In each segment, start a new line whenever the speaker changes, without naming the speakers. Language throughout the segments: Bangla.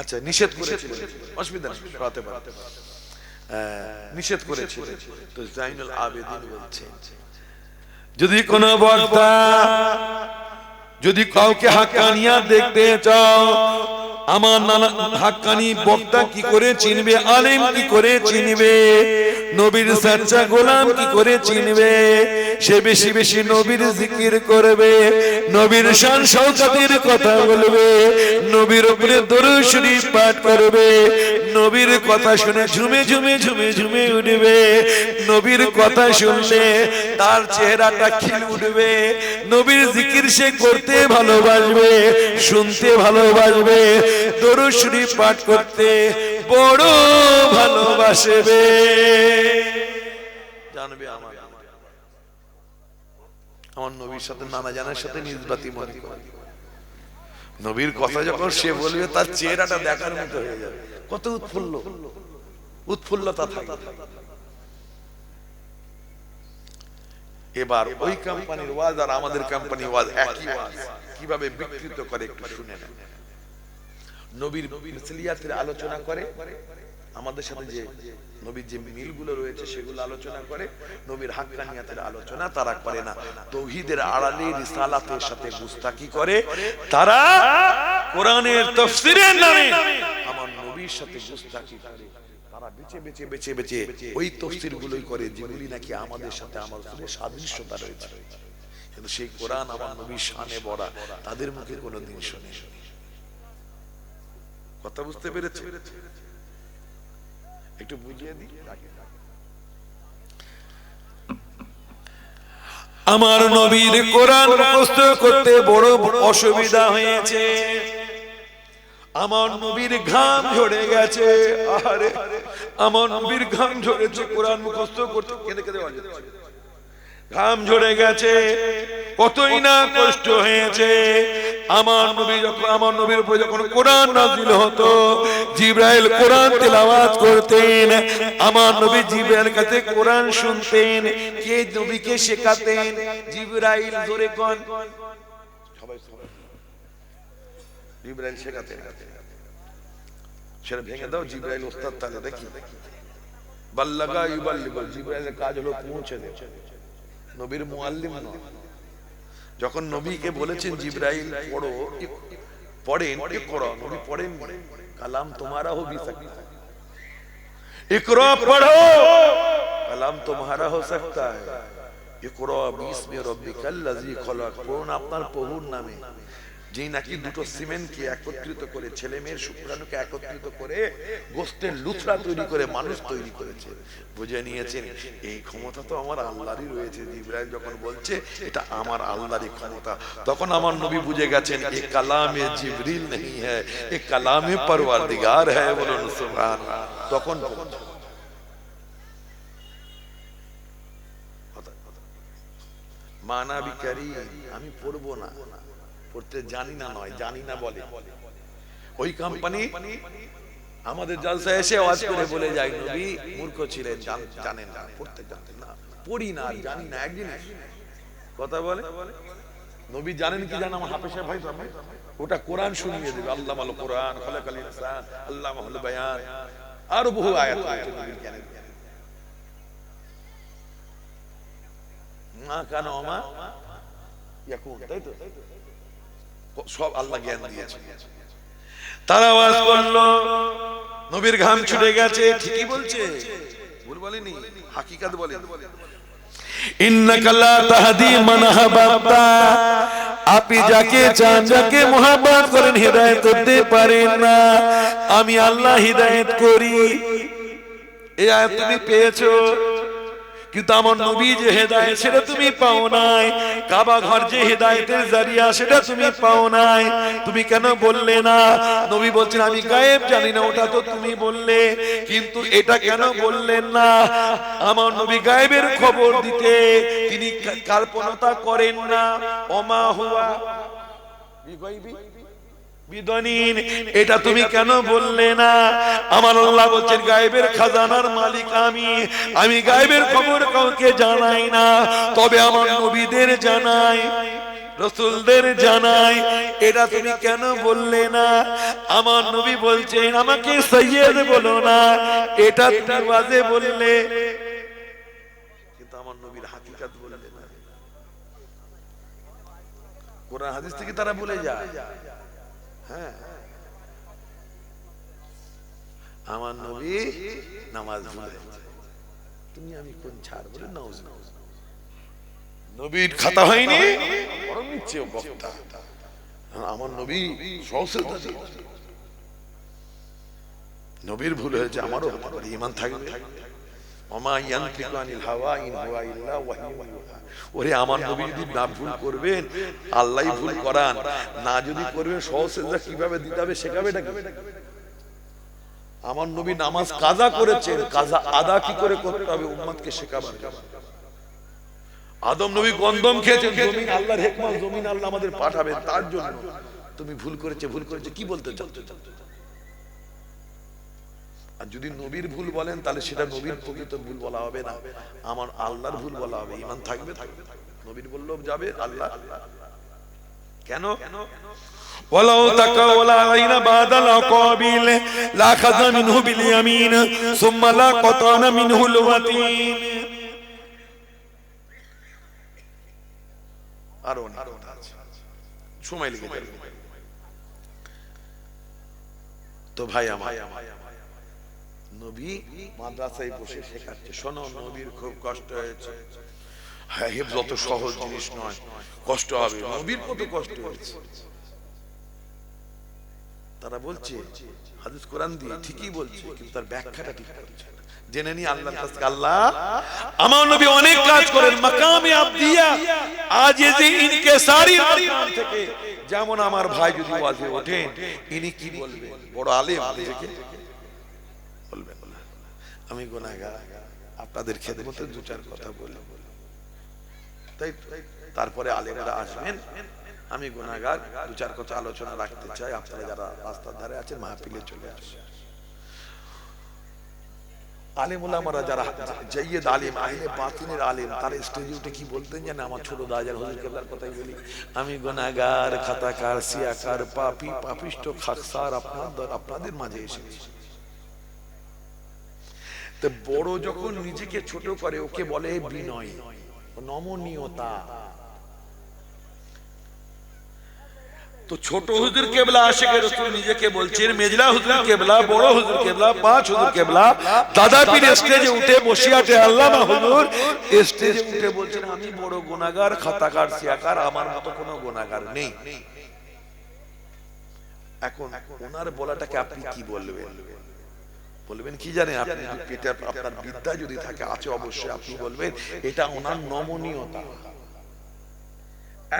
আচ্ছা নিষেধ করেছিলেন। অসুবিধা সরাতে পারে নিষেধ করেছিলেন। তো জাইনুল আবেদিন বলছেন,
যদি কোনো বক্তা যদি কাউকে হাক্কানিয়া দেখতে চাও আমার নানা হাক্কানি বক্তা কি করে চিনবে? আলেম কি করে চিনবে? নবীর সাচ্চা গোলাম কি করে চিনবে? সে বেশি বেশি নবীর জিকির করবে। নবীর শান শৌকাতের কথা বলবে। নবীর উপরে দরুদ শরীফ পাঠ করবে। নবীর কথা শুনে ঝুমে ঝুমে ঝুমে ঝুমে উঠবে। নবীর কথা শুনলে তার চেহারাটা খিল উঠবে। নবীর জিকির সে করতে ভালোবাসবে, শুনতে ভালোবাসবে, দরুদ শরীফ পাঠ করতে বড় ভালোবাসবে।
জানবে আমার। আমার নবীর সাথে নানা জানার সাথে নিজবাতি মনে করে। নবীর কথা যখন সে বলবে তার চেহারাটা দেখার মতো হয়ে যাবে। কত উৎফুল্ল। উৎফুল্লতা থাকে। এবার ওই কোম্পানির ওয়াজ আর আমাদের কোম্পানি ওয়াজ একই ওয়াজ। কীভাবে বিকৃত করে একটু শুনে নেন। নবীর মিসলিয়াতের আলোচনা করে আমাদের সাথে যে নবীর যে মিলগুলো রয়েছে সেগুলো আলোচনা করে, নবীর হাক্কানিয়াতের আলোচনা তারা করে না। তৌহিদের আড়ালে রিসালাতের সাথে গুস্তাকি করে, তারা কোরআনের তফসিরের নামে আমার নবীর সাথে গুস্তাকি করে। তারা বেছে বেছে বেছে বেছে ওই তফসির গুলোই করে যেগুলি নাকি আমাদের সাথে আমার সাদৃশ্যতা রয়েছে। কিন্তু সেই কোরআন আমার নবীর শানে বড়া তাদের মুখে কোনোদিন শুনে কথা বুঝতে পেরেছে? একটু বুঝিয়ে দিই?
আমার নবীর কোরআন মুখস্থ করতে বড় অসুবিধা হয়েছে। আমার নবীর ঘাম ঝরে গেছে। আরে আমার নবীর ঘাম ঝরেছে কোরআন মুখস্থ করতে কেঁদে কেঁদে। ঘাম ঝরে গেছে। কতই না কষ্ট হয়েছে। আমার নবী যখন আমার নবীর উপরে যখন কোরআন নাজিল হতো, জিব্রাইল কোরআন তেলাওয়াত করতেন। আমার নবী জিব্রাইল কাছে কোরআন শুনতেন। কে নবীকে শেখাতেন? জিব্রাইল জোরে কোন।
সবাই জিব্রাইল শেখাতে সেটা ভেঙে দাও, জিব্রাইল ওস্তাদ তাহলে দেখি। বাল্লাগা ইউবাল্লিগ জিব্রাইলের কাজ হলো পৌঁছে দেয় নবীর মুআল্লিম যখন নবীকে বলেছেন জিব্রাইল পড়ো পড়েন কি করো নবী পড়েন কালাম তোমারা হবি বি সকতা ইকরা পড়ো! কালাম তোমারা হো সকতা হে ইকরা বিসমি রব্বিকাল লাযী খলাক পড়ুন আপনার প্রভুর নামে। যেই নাকি দুটো সিমেন্টকে একত্রিত করে ছেলে মেয়ের শুক্রাণুকে একত্রিত করে গোস্তের লুথরা তৈরি করে, মানুষ তৈরি করেছে। বুঝে নিয়েছেন? এই ক্ষমতা তো আমার আল্লাহরই রয়েছে। ইব্রাহিম যখন বলছে, এটা আমার আল্লাহরই ক্ষমতা। তখন আমার নবী বুঝে গেছেন, এ কালামে জিবরিল নেই হ্যাঁ এ কালামে পরওয়ারদিগার হ্যাঁ বলুন সুবহান তখন পৌঁছে। মানা বিকারি, আমি পড়ব না। পড়তে জানি না নয়, জানি না বলে। ওই কোম্পানি আমাদের জলসা এসে আওয়াজ করে বলে যায়, নবী, মূর্খ ছিলেন জানেন না, পড়তে জানতেন না, পড়ি না জানি না, একদিন কথা বলে? নবী জানেন কি জানেন আমার হাফেজা ভাই আমি? ওটা কোরআন শুনিয়ে দেবে, আল্লাহ আল কোরআন, খলাকাল ইনসান, আল্লাহ মাহুল বায়ান। আরও বহু আয়াত রয়েছে নবীর মা কান অমা ইয়াকুন, তাই তো? সব আল্লাহ জ্ঞান দিয়েছে।
তারা আওয়াজ করল,
নবীর ঘাম ছুটে গেছে, ঠিকই বলছে। ভুল বলেনি, হাকিকাত বলে।
আপনি যাকে চান, যাকে মোহাব্বত করেন, হিদায়াত করতে পারেন না। আমি আল্লাহ হিদায়াত করি। এই আয়াত তুমি পেয়েছ। কিন্তু আমার নবী যে সেটা তুমি পাও নাই। কাবা ঘর যে জারিয়া সেটা তুমি পাও নাই। তুমি কেন বললে না? নবী বলছেন, আমি গায়েব জানি না, ওটা তো তুমি বললে। কিন্তু এটা কেন বললেন না? আমার নবী গায়েবের খবর দিতে তিনি কাল্পনতা করেন না। অমা হুয়া বিদনীন এটা তুমি কেন বললে না? আমার আল্লাহ বলছেন গায়েবের খাজানার মালিক আমি। আমি। গায়েবের খবর কাউকে জানাই না। তবে আমার নবীদের জানাই। রসুলদের জানাই। এটা তুমি কেন বললে না? আমার নবী বলছেন আমাকে সৈয়দ বলো না। এটা তুমি বাজে বললে। কিন্তু আমার নবীর হাকিকাত বললে না। কোরআন হাদিস থেকে তারা বলে যায়। হ্যাঁ। আমার নবী নামাজ তুমি আমি কোন ছাড় বলে? নাউজ নবীর খাতা হয়নি, বরং নিচ্ছে বক্তা। আমার নবী সহসেতা নবীর ভুল হয়েছে, আমারও হতে পারে ইমান থাকবে। ওরে আমার নবী যদি না ভুল করবেন, আল্লাহই ভুল করান। না যদি করবেন কীভাবে দিতে হবে শেখাবে আমার নবী নামাজ কাজা করেছেন, কাজা আদা কি করে করতে হবে উম্মতকে শেখাবার। আদম নবী গন্ধম খেয়েছেন, জমিন জমিন আল্লাহ আমাদের পাঠাবেন তার জন্য। তুমি ভুল করেছে ভুল করেছে, কি বলতে চাচ্ছ আর যদি নবীর ভুল বলেন তাহলে সেটা নবীর প্রকৃত ভুল বলা হবে না আমার আল্লাহর ভুল বলা হবে ইমান থাকবে থাকবে নবীর বললেও যাবে আল্লাহ কেন
ولو تقول علينا بعد الأقابيل لأخذ منه باليمين ثم لقطعنا منه الوتين
আরো অনেক কথা আছে সময় লেগে যাবে তো ভাই আমার নবী মাদ্রাসায় বসে শেখাচ্ছে। শোনো, নবীর খুব কষ্ট হয়েছে। হ্যাঁ সহজ জিনিস নয়। কষ্ট হবে। নবীর কত কষ্ট হয়েছে। তারা বলছে, হাদিস কোরআন দিয়ে ঠিকই বলছে, কিন্তু তার ব্যাখ্যাটা ঠিক করছে জেনে নি আল্লাহর কাছ আল্লাহ,
আমার নবী অনেক কাজ করেন, মাকামে আজ
থেকে, যেমন আমার ভাই যদি ওয়াজে ওঠেন, ইনি কি বলবেন? বড় আলেম না। আমি গোনাগার আপনাদের খেদমতে দু চার কথা বলি। তাই তারপরে আলেমরা আসবেন। আমি গোনাগার দু চার কথা আলোচনা রাখতে চাই। আপনারা যারা রাস্তার ধারে আছেন, মাহফিলে চলে আসেন। আলেম ওলামারা যারা জাইয়েদ আলিম আইনে বাতিনের আলিম, তারা স্টেজে উঠে কি বলতেন জানে আমার ছোট দাজার হুজুর কেবলার কথাই বলি। আমি গোনাগার খাতাকার, সিয়াকার, পাপী পাপিষ্ট খাকসার আপনাদের আপনাদের মাঝে এসেছি। বড় যখন নিজেকে ছোট করে, ওকে বলে বিনয়, নমনীয়তা। তো ছোট হুজুর কেবলা আশেখের রসুল নিজেকে বলছেন, মেজলা হুজুর কেবলা, বড় হুজুর কেবলা, পাঁচ হুজুর কেবলা, দাদা পীর স্টেজে উঠে বসিয়াটে আল্লামা হুজুর স্টেজে উঠে বলছেন, আমি বড় গুনাহগার, খাতাকার, সিয়াকার, আমার মতো কোনো গোনাগার নেই। এখন ওনার বলাটাকে আপনি কি বলবেন? বলবেন, কি জানেন আপনি? যদি পেটে আপনার বিদ্যা যদি থাকে, আছে অবশ্যই, আপনি বলবেন, এটা ওনার নমনীয়তা।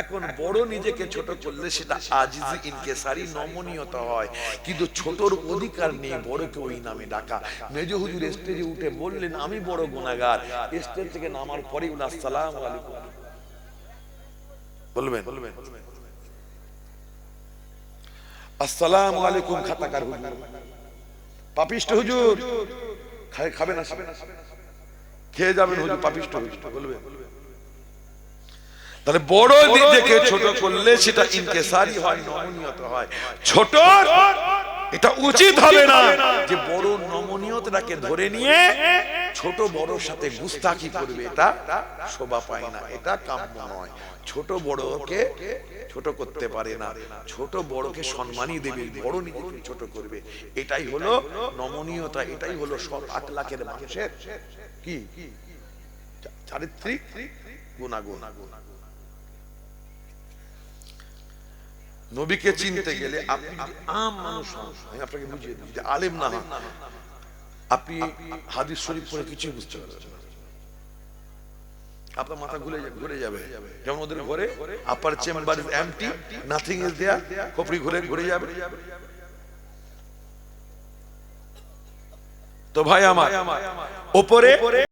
এখন বড় নিজেকে ছোট করলে সেটা আজিজি ইনকেসারি নমনীয়তা হয়। কিন্তু ছোটর অধিকার নেই বড়কে ওই নামে ডাকা। মেজ হুজুর স্টেজে উঠে বললেন, আমি বড় গুনাহগার। স্টেজ থেকে নামার পরে আসসালামু আলাইকুম। বলবেন বলবেন? আসসালামু আলাইকুম খাতাকার হুজুর। পাপিষ্ট হুজুর। খাবে না খেয়ে যাবেন হুজুর পাপিষ্ট হুজুর বলবে। তাহলে বড় নিজেকে ছোট করলে সেটা ইনকেসারি হয় নমনীয়ত হয়। ছোট এটা উচিত হবে না যে বড় নমনীয়তাকে ধরে নিয়ে ছোট বড়র সাথে গুস্তাকি করবে, এটা শোভা পায় না, এটা কাম্য নয়। ছোট বড়কে ছোট করতে পারে না, ছোট বড়কে সম্মানই দেবে, বড় নিজেকে ছোট করবে। এটাই হলো নমনীয়তা, এটাই হলো সব আট লাখের মানুষের কি? চারিত্রিক গুণাগুণ। নবীকে চিনতে গেলে আপনি আম মানুষ আপনাকে বুঝিয়ে দিই যে আলেম না হন। আপনি হাদিস শরীফ পড়ে কিছুই বুঝতে পারবেন
আপনার মাথা ঘুরে ঘুরে যাবে। যেমন ওদের ঘরে upper chamber empty nothing is there খপড়ি ঘুরে ঘুরে যাবে।
তো ভাই আমার, ওপরে